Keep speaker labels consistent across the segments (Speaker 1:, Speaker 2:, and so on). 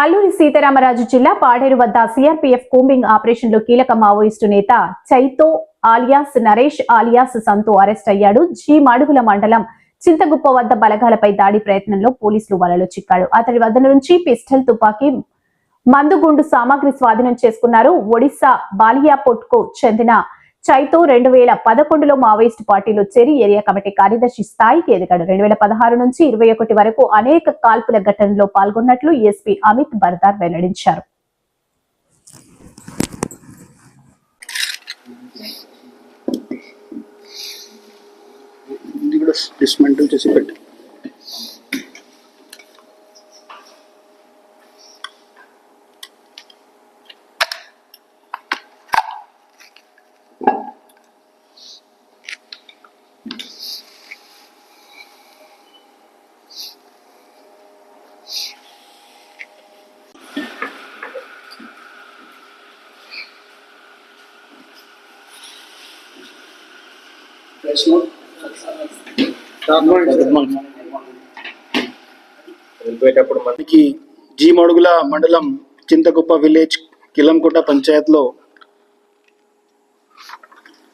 Speaker 1: అల్లూరి సీతారామరాజు జిల్లా పాడేరు వద్ద CRPF combing ఆపరేషన్లో కీలక మావోయిస్టు నేత Chaitho alias Naresh alias Santho arrest అయ్యాడు. జీ మాడుగుల మండలం చింతగుప్ప వద్ద బలగాలపై దాడి ప్రయత్నంలో పోలీసులు వలలో చిక్కాడు. అతడి వద్ద నుంచి పిస్టల్ తుపాకీ మందుగుండు సామాగ్రి స్వాధీనం చేసుకున్నారు. ఒడిశా బాలియాపోర్ట్కు చెందిన చైతో రెండు వేల పదకొండులో మావోయిస్ట్ పార్టీలో చేరి ఏరియా కమిటీ కార్యదర్శి స్థాయికి ఎదిగాడు. రెండు వేల పదహారు నుంచి ఇరవై ఒకటి వరకు అనేక కాల్పుల ఘటనలో పాల్గొన్నట్లు ఎస్పీ అమిత్ బర్దార్ వెల్లడించారు.
Speaker 2: డిస్మెంటల్ చేసి పెట్టారు
Speaker 3: వెళ్ళిపోయేటప్పుడు
Speaker 2: మనకి జీ మడుగుల మండలం చింతకుప్ప విలేజ్ కిలంకోట పంచాయత్లో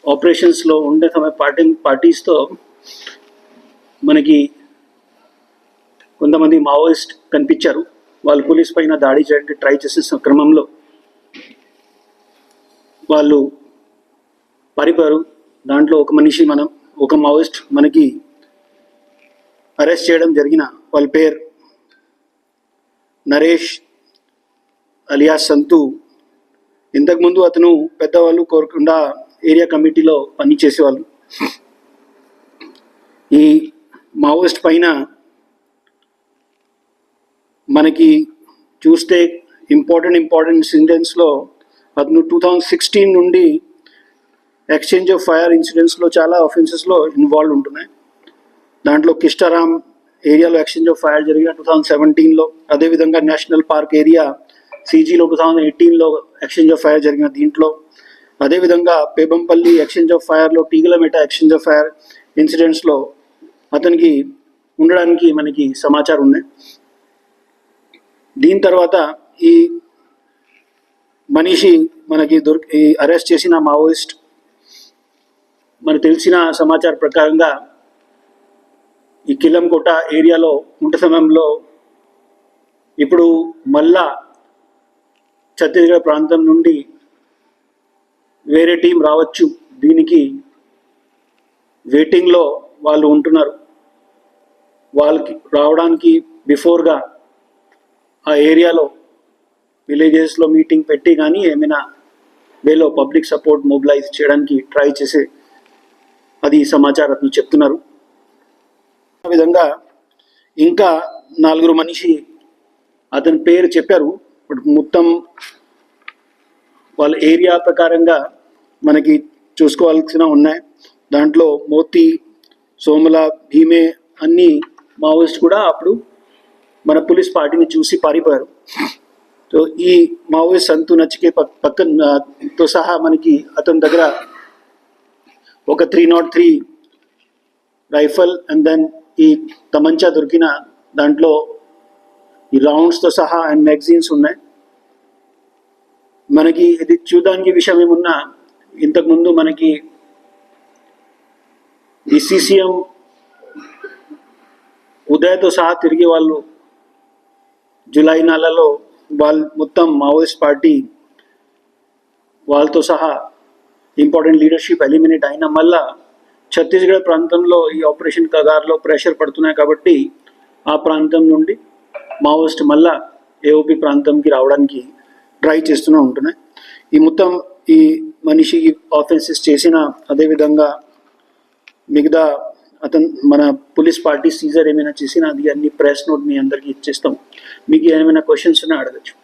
Speaker 2: ఆపరేషన్స్లో ఉండే సమయ పార్టీ పార్టీస్తో మనకి కొంతమంది మావోయిస్ట్ కనిపించారు. వాళ్ళు పోలీస్ పైన దాడి చేయడానికి ట్రై చేసే క్రమంలో వాళ్ళు పారిపోయారు. దాంట్లో ఒక మనిషి మనం ఒక మావోయిస్ట్ మనకి అరెస్ట్ చేయడం జరిగిన వాళ్ళ పేరు నరేష్ అలియా సంతు. ఇంతకుముందు అతను పెద్దవాళ్ళు కోరకుండా ఏరియా కమిటీలో పనిచేసేవాళ్ళు. ఈ మావోయిస్ట్ పైన మనకి చూస్తే ఇంపార్టెంట్ ఇంపార్టెంట్ ఇన్సిడెంట్స్లో అతను టూ థౌజండ్ సిక్స్టీన్ నుండి ఎక్స్చేంజ్ ఆఫ్ ఫైర్ ఇన్సిడెంట్స్లో చాలా అఫెన్సెస్లో ఇన్వాల్వ్ ఉంటున్నాయి. దాంట్లో కిష్టారామ్ ఏరియాలో ఎక్స్చేంజ్ ఆఫ్ ఫైర్ జరిగిన టూ థౌజండ్ సెవెంటీన్లో అదేవిధంగా నేషనల్ పార్క్ ఏరియా సీజీలో టూ థౌజండ్ ఎయిటీన్లో ఎక్స్చేంజ్ ఆఫ్ ఫైర్ జరిగిన దీంట్లో అదేవిధంగా పేబంపల్లి ఎక్స్చేంజ్ ఆఫ్ ఫైర్లో టీగలమెట ఎక్స్చేంజ్ ఆఫ్ ఫైర్ ఇన్సిడెంట్స్లో అతనికి ఉండడానికి మనకి సమాచారం ఉన్నాయి. దీని తర్వాత ఈ మనిషి మనకి దొరికి ఈ అరెస్ట్ చేసిన మావోయిస్ట్ మనకు తెలిసిన సమాచారం ప్రకారంగా ఈ కిలంకోట ఏరియాలో ఉంట సమయంలో ఇప్పుడు మళ్ళా ఛత్తీస్గఢ్ ప్రాంతం నుండి వేరే టీం రావచ్చు. దీనికి వెయిటింగ్లో వాళ్ళు ఉంటున్నారు. వాళ్ళకి రావడానికి బిఫోర్గా ఆ ఏరియాలో విలేజెస్లో మీటింగ్ పెట్టి కానీ ఏమైనా వేలో పబ్లిక్ సపోర్ట్ మొబిలైజ్ చేయడానికి ట్రై చేసే అది సమాచారం చెప్తున్నారు. ఆ విధంగా ఇంకా నలుగురు మనిషి అతని పేరు చెప్పారు. బట్ మొత్తం వాళ్ళ ఏరియా ప్రకారంగా మనకి చూసుకోవాల్సిన ఉన్నాయి. దాంట్లో మోతి సోమల భీమే అన్ని మావోయిస్ట్ కూడా అప్పుడు మన పోలీస్ పార్టీని చూసి పారిపోయారు. సో ఈ మావోయిస్ట్ సంతు నచ్చికే పక్ పక్కన తో సహా మనకి అతని దగ్గర ఒక three not three rifle and then ఈ తమంచా దొరికిన దాంట్లో ఈ రౌండ్స్తో సహా అండ్ మ్యాగజైన్స్ ఉన్నాయి. మనకి ఇది చూడడానికి విషయం ఏమున్నా ఇంతకుముందు మనకి ఈ సీసీఎం ఉదయతో సహా తిరిగి వాళ్ళు జూలై నెలలో వాళ్ళు మొత్తం మావోయిస్ట్ పార్టీ వాళ్ళతో సహా ఇంపార్టెంట్ లీడర్షిప్ ఎలిమినేట్ అయిన మళ్ళా ఛత్తీస్గఢ్ ప్రాంతంలో ఈ ఆపరేషన్ కగార్లో ప్రెషర్ పడుతున్నాయి కాబట్టి ఆ ప్రాంతం నుండి మావోయిస్ట్ మళ్ళా ఏఓపి ప్రాంతంకి రావడానికి ట్రై చేస్తూనే ఉంటున్నాయి. ఈ మొత్తం ఈ మనిషి ఆఫెన్సెస్ చేసిన అదేవిధంగా మిగతా అతను మన పోలీస్ పార్టీ సీజర్ ఏమైనా చేసినా అది అన్ని ప్రెస్ నోట్ మీ అందరికీ ఇచ్చేస్తాం. మీకు ఏమైనా క్వశ్చన్స్ ఉన్నా అడగచ్చు.